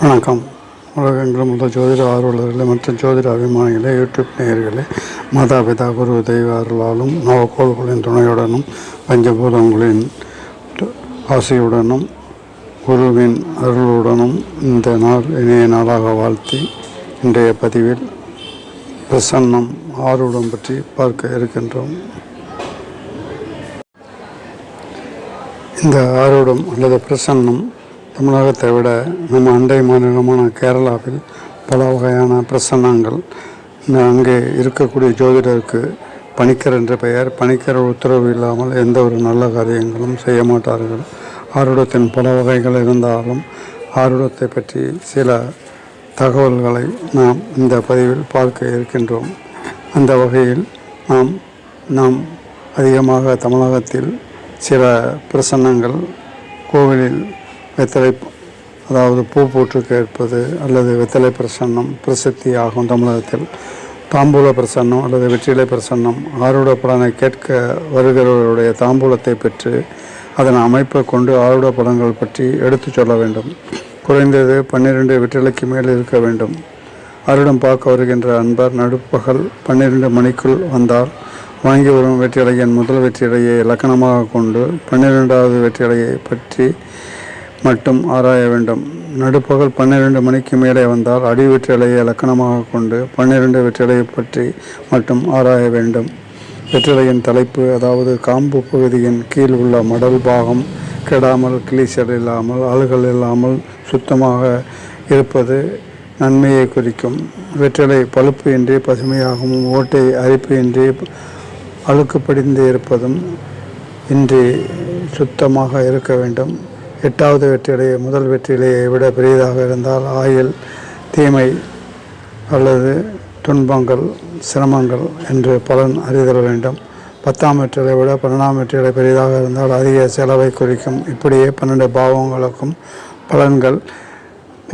வணக்கம். உலகெங்கிலும் உள்ள ஜோதிட ஆர்வலர்களே மற்றும் ஜோதிட அபிமானிகளே யூடியூப் நேயர்களே மாதா பிதா குரு தெய்வ அருளாலும் நவக்கோள்களின் துணையுடனும் பஞ்சபூதங்களின் ஆசையுடனும் குருவின் அருளுடனும் இந்த நாள் இணைய நாளாக வாழ்த்தி இன்றைய பதிவில் பிரசன்னம் ஆர்வடம் பற்றி பார்க்க இருக்கின்றோம். இந்த ஆரோடம் அல்லது பிரசன்னம் தமிழகத்தை விட நம்ம அண்டை மாநிலமான கேரளாவில் பல வகையான பிரசன்னங்கள் அங்கே இருக்கக்கூடிய ஜோதிடருக்கு பணிக்கர் என்ற பெயர் பணிக்கர் உத்தரவு இல்லாமல் எந்த ஒரு நல்ல காரியங்களும் செய்ய மாட்டார்கள். ஆருடத்தின் பல வகைகள் இருந்தாலும் ஆருடத்தை பற்றி சில தகவல்களை நாம் இந்த பதிவில் பார்க்க இருக்கின்றோம். அந்த வகையில் நாம் நாம் அதிகமாக தமிழகத்தில் சில பிரசன்னங்கள் கோவிலில் வெத்தலை அதாவது பூ போட்டு கேட்பது அல்லது வெத்தலை பிரசன்னம் பிரசித்தி ஆகும் தமிழகத்தில். தாம்பூல பிரசன்னம் அல்லது வெற்றிலை பிரசன்னம். ஆருடப்படனை கேட்க வருகிறவர்களுடைய தாம்பூலத்தை பெற்று அதன் அமைப்பை கொண்டு ஆருட படங்கள் பற்றி எடுத்துச் சொல்ல வேண்டும். குறைந்தது பன்னிரண்டு வெற்றிலைக்கு மேல் இருக்க வேண்டும். அருடம் பார்க்க வருகின்ற அன்பர் நடுப்பகல் பன்னிரண்டு மணிக்குள் வந்தால் வாங்கி வரும் வெற்றிலையின் முதல் வெற்றிலையை இலக்கணமாக கொண்டு பன்னிரெண்டாவது வெற்றிலையை பற்றி மட்டும் ஆராய வேண்டும். நடுப்பகல் பன்னிரண்டு மணிக்கு மேலே வந்தால் அடி வெற்றிலையை இலக்கணமாக கொண்டு பன்னிரண்டு வெற்றிலையை பற்றி மட்டும் ஆராய வேண்டும். வெற்றிலையின் தலைப்பு அதாவது காம்பு பகுதியின் கீழ் உள்ள மடல் பாகம் கெடாமல் கிளிச்சல் இல்லாமல் அழுகல் இல்லாமல் சுத்தமாக இருப்பது நன்மையை குறிக்கும். வெற்றிலை பழுப்பு இன்றி பசுமையாகவும் ஓட்டை அரிப்பு இன்றி அழுக்கு படிந்து இருப்பதும் இன்றி சுத்தமாக இருக்க வேண்டும். எட்டாவது வெற்றிலை முதல் வெற்றிலையை விட பெரியதாக இருந்தால் ஆயில் தீமை அல்லது துன்பங்கள் சிரமங்கள் என்று பலன் அறிதல் வேண்டும். பத்தாம் வெற்றிலை விட பன்னெண்டாம் வெற்றிலை பெரிதாக இருந்தால் அதிக செலவை குறிக்கும். இப்படியே பன்னெண்டு பாவங்களுக்கும் பலன்கள்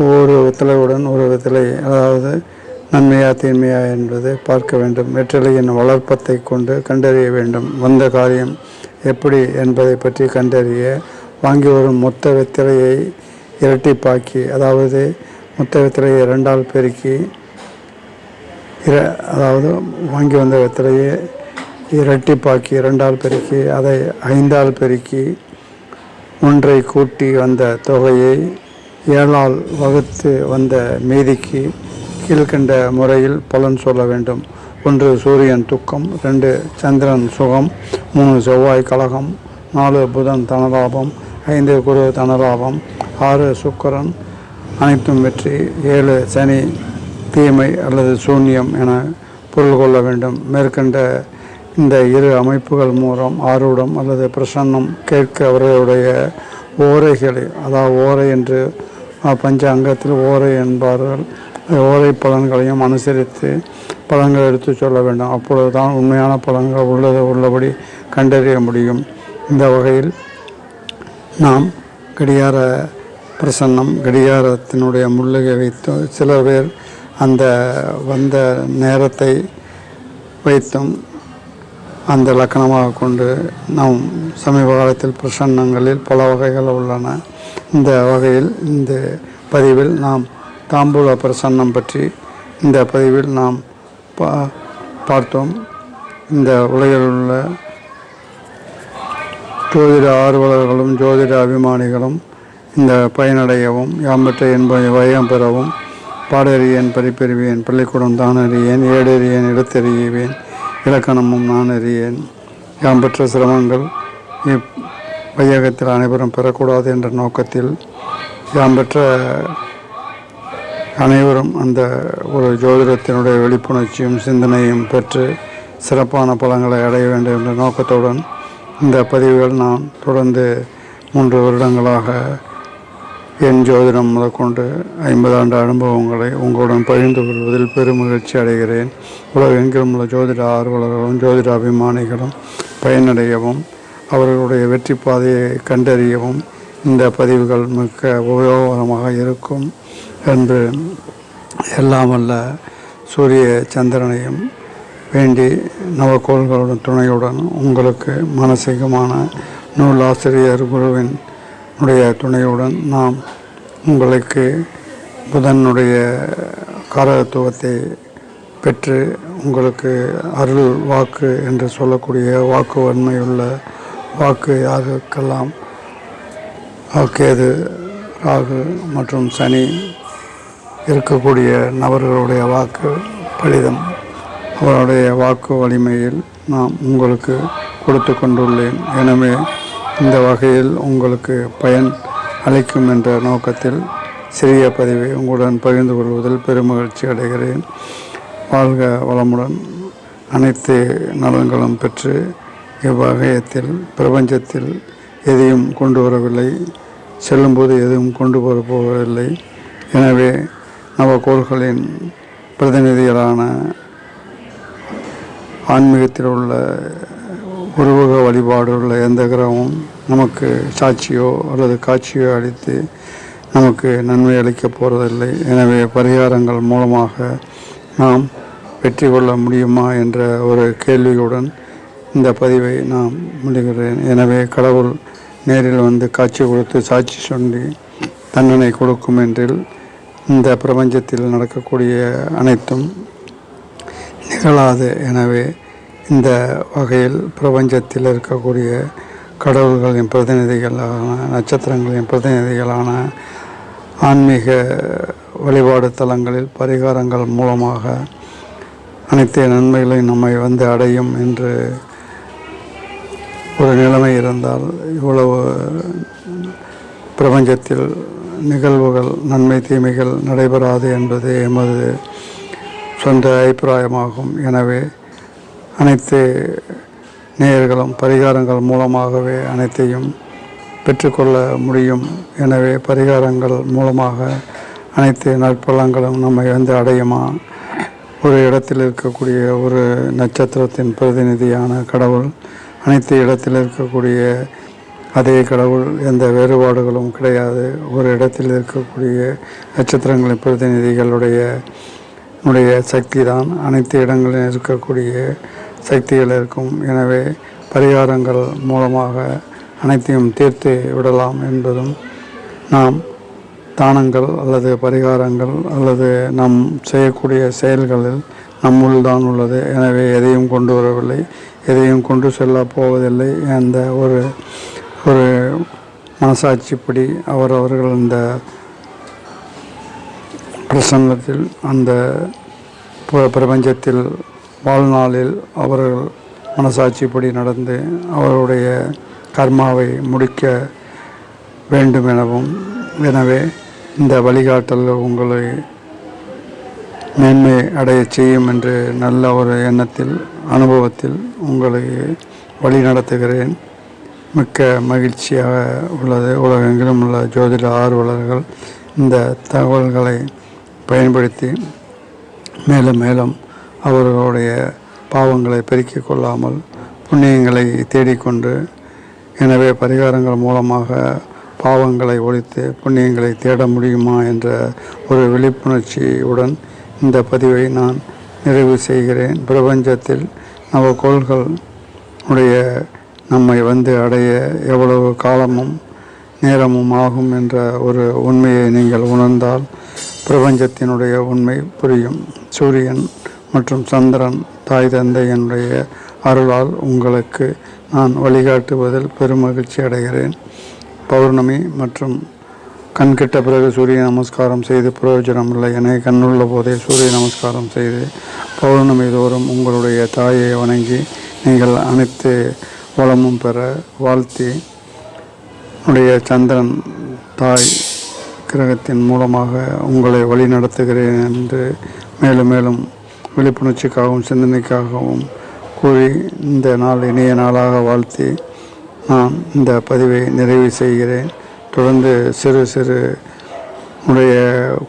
ஒவ்வொரு வித்தலையுடன் ஒரு வித்தலை அதாவது நன்மையா தீமையா என்பது பார்க்க வேண்டும். வெற்றிலையின் வளர்ப்பத்தை கொண்டு கண்டறிய வேண்டும். வந்த காரியம் எப்படி என்பதை பற்றி கண்டறிய வாங்கி வரும் மொத்த வித்திரையை இரட்டிப்பாக்கி அதாவது மொத்த வித்திரையை இரண்டால் பெருக்கி இர அதாவது வாங்கி வந்த வெத்திலையை இரட்டிப்பாக்கி இரண்டால் பெருக்கி அதை ஐந்தால் பெருக்கி ஒன்றை கூட்டி வந்த தொகையை ஏழால் வகுத்து வந்த மீதிக்கு கீழ்கண்ட முறையில் பலன் சொல்ல வேண்டும். ஒன்று சூரியன் துக்கம் ரெண்டு சந்திரன் சுகம் மூணு செவ்வாய் கலகம் நாலு புதன் தனலாபம் ஐந்து குரு தனலாபம் ஆறு சுக்கரன் அனைத்தும் வெற்றி ஏழு சனி தீமை அல்லது சூன்யம் என பொருள் கொள்ள வேண்டும். மேற்கண்ட இந்த இரு அமைப்புகள் மூலம் ஆரூடம் அல்லது பிரசன்னம் கேட்க அவர்களுடைய ஓரைகளை அதாவது ஓரை என்று பஞ்ச அங்கத்தில் ஓரை என்பார்கள் ஓரை பலன்களையும் அனுசரித்து பலன்கள் எடுத்து சொல்ல வேண்டும். அப்பொழுது தான் உண்மையான பலன்கள் உள்ளது உள்ளபடி கண்டறிய முடியும். இந்த வகையில் நாம் கடிகார பிரசன்னம் கடிகாரத்தினுடைய முள்ளுகை வைத்து சில பேர் அந்த வந்த நேரத்தை வைத்தும் அந்த லக்கணமாக கொண்டு நாம் சமீப காலத்தில் பிரசன்னங்களில் பல வகைகள் உள்ளன. இந்த வகையில் இந்த பதிவில் நாம் தாம்பூல பிரசன்னம் பற்றி இந்த பதிவில் நாம் பா பார்த்தோம். இந்த உலகில் உள்ள ஜோதிட ஆர்வலர்களும் ஜோதிட அபிமானிகளும் இந்த பயனடையவும் யாம் பெற்ற என்பதை வயம் பெறவும் பாடறியேன் படிப்பறிவேன் பள்ளிக்கூடம் தான் அறியேன் ஏடறியேன் இடத்தெறியவேன் இலக்கணமும் நான் அறியேன். யாம் பெற்ற சிரமங்கள் இப் வையகத்தில் அனைவரும் பெறக்கூடாது என்ற நோக்கத்தில் யாம் பெற்ற அனைவரும் அந்த ஒரு ஜோதிடத்தினுடைய விழிப்புணர்ச்சியும் சிந்தனையும் பெற்று சிறப்பான பழங்களை அடைய வேண்டும் என்ற நோக்கத்துடன் இந்த பதிவுகள் நான் தொடர்ந்து மூன்று வருடங்களாக என் ஜோதிடம் முதற்கொண்டு ஐம்பது ஆண்டு அனுபவங்களை உங்களுடன் பகிர்ந்து கொள்வதில் பெருமகிழ்ச்சி அடைகிறேன். உலகெங்கிலும் உள்ள ஜோதிட ஆர்வலர்களும் ஜோதிட அபிமானிகளும் பயனடையவும் அவர்களுடைய வெற்றி பாதையை கண்டறியவும் இந்த பதிவுகள் மிக்க உபயோகமாக இருக்கும். என்று எல்லாம் வல்ல சூரிய சந்திரனையும் வேண்டி நவக்கோள்களுடன் துணையுடன் உங்களுக்கு மானசீகமான நூலாசிரியர் குருவினுடைய குருவின் உடைய துணையுடன் நாம் உங்களுக்கு புதனுடைய காரகத்துவத்தை பெற்று உங்களுக்கு அருள் வாக்கு என்று சொல்லக்கூடிய வாக்கு வன்மையுள்ள வாக்கு யாருக்கெல்லாம் கேது ராகு மற்றும் சனி இருக்கக்கூடிய நபர்களுடைய வாக்கு பலிதம். அவருடைய வாக்கு வலிமையில் நான் உங்களுக்கு கொடுத்து கொண்டுள்ளேன். எனவே இந்த வகையில் உங்களுக்கு பயன் அளிக்கும் என்ற நோக்கத்தில் சிறிய பதிவை உங்களுடன் பகிர்ந்து கொள்வதில் பெருமகிழ்ச்சி அடைகிறேன். வாழ்க வளமுடன். அனைத்து நலன்களும் பெற்று இவ்வகையத்தில் பிரபஞ்சத்தில் எதையும் கொண்டு வரவில்லை செல்லும்போது எதுவும் கொண்டு வர போவதில்லை எனவே நவகோள்களின் பிரதிநிதிகளான ஆன்மீகத்தில் உள்ள உருவக வழிபாடு உள்ள எந்த கிரகமும் நமக்கு சாட்சியோ அல்லது காட்சியோ அளித்து நமக்கு நன்மை அளிக்கப் போவதில்லை எனவே பரிகாரங்கள் மூலமாக நாம் வெற்றி கொள்ள முடியுமா என்ற ஒரு கேள்வியுடன் இந்த பதிவை நான் முடிகிறேன் எனவே கடவுள் நேரில் வந்து காட்சி கொடுத்து சாட்சி சொல்லி தண்டனை கொடுக்கும் என்றில் இந்த பிரபஞ்சத்தில் நடக்கக்கூடிய அனைத்தும் நிகழாது. எனவே இந்த வகையில் பிரபஞ்சத்தில் இருக்கக்கூடிய கடவுள்களின் பிரதிநிதிகளான நட்சத்திரங்களின் பிரதிநிதிகளான ஆன்மீக வழிபாடு தலங்களில் பரிகாரங்கள் மூலமாக அனைத்து நன்மைகளையும் நம்மை வந்து அடையும் என்று ஒரு நிலைமை இருந்தால் இவ்வளவு பிரபஞ்சத்தில் நிகழ்வுகள் நன்மை தீமைகள் நடைபெறாது என்பது எமது சொந்த அபிப்பிராயமாகும். எனவே அனைத்து நேயர்களும் பரிகாரங்கள் மூலமாகவே அனைத்தையும் பெற்றுக்கொள்ள முடியும். எனவே பரிகாரங்கள் மூலமாக அனைத்து நற்பலங்களும் நம்மை வந்து அடையுமா? ஒரு இடத்தில் இருக்கக்கூடிய ஒரு நட்சத்திரத்தின் பிரதிநிதியான கடவுள் அனைத்து இடத்தில் இருக்கக்கூடிய அதே கடவுள் எந்த வேறுபாடுகளும் கிடையாது. ஒரு இடத்தில் இருக்கக்கூடிய நட்சத்திரங்களின் பிரதிநிதிகளுடைய உடைய சக்தி தான் அனைத்து இடங்களிலும் இருக்கக்கூடிய சக்திகள் இருக்கும். எனவே பரிகாரங்கள் மூலமாக அனைத்தையும் தீர்த்து விடலாம் என்பதும் நாம் தானங்கள் அல்லது பரிகாரங்கள் அல்லது நாம் செய்யக்கூடிய செயல்களில் நம்முள் தான் உள்ளது. எனவே எதையும் கொண்டு வரவில்லை. எதையும் கொண்டு செல்ல போவதில்லை. அந்த ஒரு ஒரு மனசாட்சிப்படி அவர் அவர்கள் இந்த பிரசங்கத்தில் அந்த ப- பிரபஞ்சத்தில் வாழ்நாளில் அவர்கள் மனசாட்சிப்படி நடந்து அவருடைய கர்மாவை முடிக்க வேண்டும் எனவும் எனவே இந்த வழிகாட்டல் உங்களை மேன்மை அடையச் செய்யும் என்று நல்ல ஒரு எண்ணத்தில் அனுபவத்தில் உங்களை வழி நடத்துகிறேன் மிக்க மகிழ்ச்சியாக உள்ளது. உலகெங்கிலும் உள்ள ஜோதிட ஆர்வலர்கள் இந்த தகவல்களை பயன்படுத்தி மேலும் மேலும் அவர்களுடைய பாவங்களை பெருக்கிக் கொள்ளாமல் புண்ணியங்களை தேடிக்கொண்டு எனவே பரிகாரங்கள் மூலமாக பாவங்களை ஒழித்து புண்ணியங்களை தேட முடியுமா என்ற ஒரு விழிப்புணர்ச்சியுடன் இந்த பதிவை நான் நிறைவு செய்கிறேன். பிரபஞ்சத்தில் நவகோள்கள் உடைய நம்மை வந்து அடைய எவ்வளவு காலமும் நேரமும் ஆகும் என்ற ஒரு உண்மையை நீங்கள் உணர்ந்தால் பிரபஞ்சத்தினுடைய உண்மை புரியும். சூரியன் மற்றும் சந்திரன் தாய் தந்தையனுடைய அருளால் உங்களுக்கு நான் வழிகாட்டுவதில் பெருமகிழ்ச்சி அடைகிறேன். பௌர்ணமி மற்றும் கண்கிட்ட பிறகு சூரிய நமஸ்காரம் செய்து பிரயோஜனம் இல்லை என கண்ணுள்ள போதே சூரிய நமஸ்காரம் செய்து பௌர்ணமி தோறும் உங்களுடைய தாயை வணங்கி நீங்கள் அனைத்து வளமும் பெற வாழ்த்தி உடைய சந்திரன் தாய் கிரகத்தின் மூலமாக உங்களை வழி நடத்துகிறேன் என்று மேலும் மேலும் விழிப்புணர்ச்சிக்காகவும் சிந்தனைக்காகவும் கூறி இந்த நாள் இணைய நாளாக வாழ்த்தி நான் இந்த பதிவை நிறைவு செய்கிறேன். தொடர்ந்து சிறு சிறு உடைய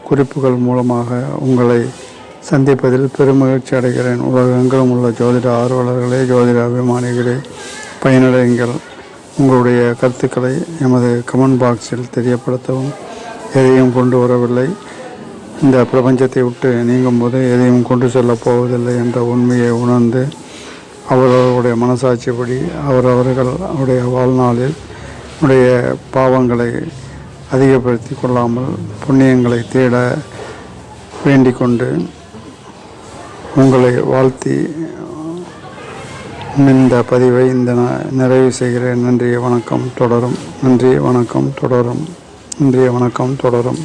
குறிப்புகள் மூலமாக உங்களை சந்திப்பதில் பெருமகிழ்ச்சி அடைகிறேன். உலகெங்கிலும் உள்ள ஜோதிட ஆர்வலர்களே ஜோதிட அபிமானிகளே பயனடைங்கள். உங்களுடைய கருத்துக்களை எமது கமெண்ட் பாக்ஸில் தெரியப்படுத்தவும் எதையும் கொண்டு வரவில்லை. இந்த பிரபஞ்சத்தை விட்டு நீங்கும்போது எதையும் கொண்டு செல்லப் போவதில்லை என்ற உண்மையை உணர்ந்து அவரவருடைய மனசாட்சிப்படி அவரவர்கள் அவருடைய வாழ்நாளில் உடைய பாவங்களை அதிகப்படுத்தி கொள்ளாமல் புண்ணியங்களை தேட வேண்டிக் கொண்டு உங்களை வாழ்த்தி இந்த பதிவை இந்த ந- நிறைவு செய்கிறேன். நன்றிய வணக்கம். தொடரும். நன்றிய வணக்கம். தொடரும். நன்றிய வணக்கம். தொடரும்.